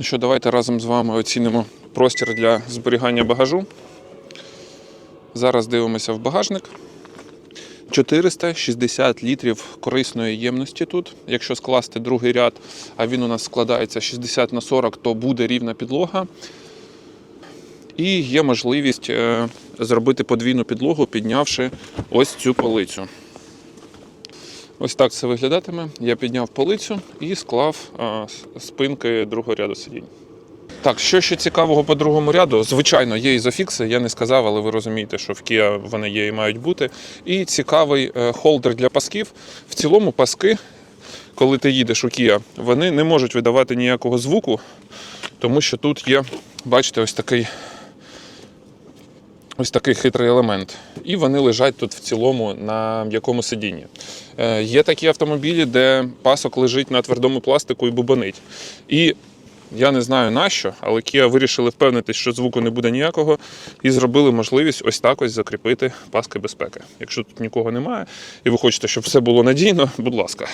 Ну що, давайте разом з вами оцінимо простір для зберігання багажу. Зараз дивимося в багажник. 460 літрів корисної ємності тут. Якщо скласти другий ряд, а він у нас складається 60 на 40, то буде рівна підлога. І є можливість е, зробити подвійну підлогу, піднявши ось цю полицю. Ось так це виглядатиме. Я підняв полицю і склав спинки другого ряду сидінь. Так, що ще цікавого по другому ряду? Звичайно, є ізофікси, я не сказав, але ви розумієте, що в Kia вони є і мають бути. І цікавий е, холдер для пасків. В цілому паски, коли ти їдеш у Kia, вони не можуть видавати ніякого звуку, тому що тут є, бачите, ось такий. Ось такий хитрий елемент. І вони лежать тут в цілому на м'якому сидінні. Е, є такі автомобілі, де пасок лежить на твердому пластику і бубонить. І я не знаю нащо, але Kia вирішили впевнитись, що звуку не буде ніякого, і зробили можливість ось так ось закріпити паски безпеки. Якщо тут нікого немає, і ви хочете, щоб все було надійно, будь ласка.